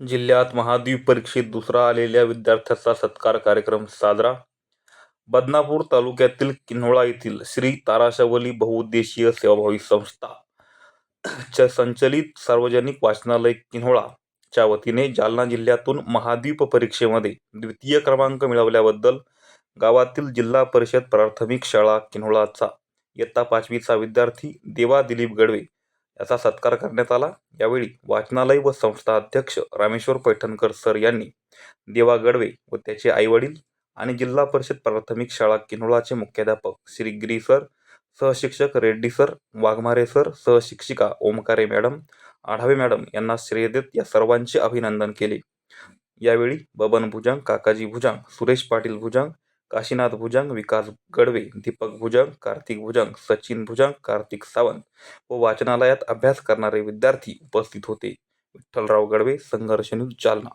जिल्ह्यात महाद्वीप परीक्षेत दुसरा आलेल्या विद्यार्थ्याचा सत्कार कार्यक्रम साजरा. बदनापूर तालुक्यातील किन्होळा येथील श्री ताराशवली बहुउद्देशीय सेवाभावी संस्था. च्या संचलित सार्वजनिक वाचनालय किन्होळा च्या वतीने जालना जिल्ह्यातून महाद्वीप परीक्षेमध्ये द्वितीय क्रमांक मिळवल्याबद्दल गावातील जिल्हा परिषद प्राथमिक शाळा किन्होळाचा. इयत्ता पाचवीचा विद्यार्थी देवा दिलीप गडवे याचा सत्कार करण्यात आला. यावेळी वाचनालय व संस्था अध्यक्ष रामेश्वर पैठणकर सर यांनी देवा गडवे व त्याचे आईवडील आणि जिल्हा परिषद प्राथमिक शाळा किनोळाचे मुख्याध्यापक श्री गिरी सर सहशिक्षक रेड्डी सर वाघमारे सर सहशिक्षिका ओमकारे मॅडम आढावे मॅडम यांना श्रेय देत या सर्वांचे अभिनंदन केले. यावेळी बबन भुजंग काकाजी भुजंग सुरेश पाटील भुजंग काशीनाथ भुजंग विकास गडवे दीपक भुजंग कार्तिक भुजंग सचिन भुजंग कार्तिक सावंत व वाचनालयात अभ्यास करणारे विद्यार्थी उपस्थित होते. विठ्ठलराव गडवे संघर्ष न्यूज जालना.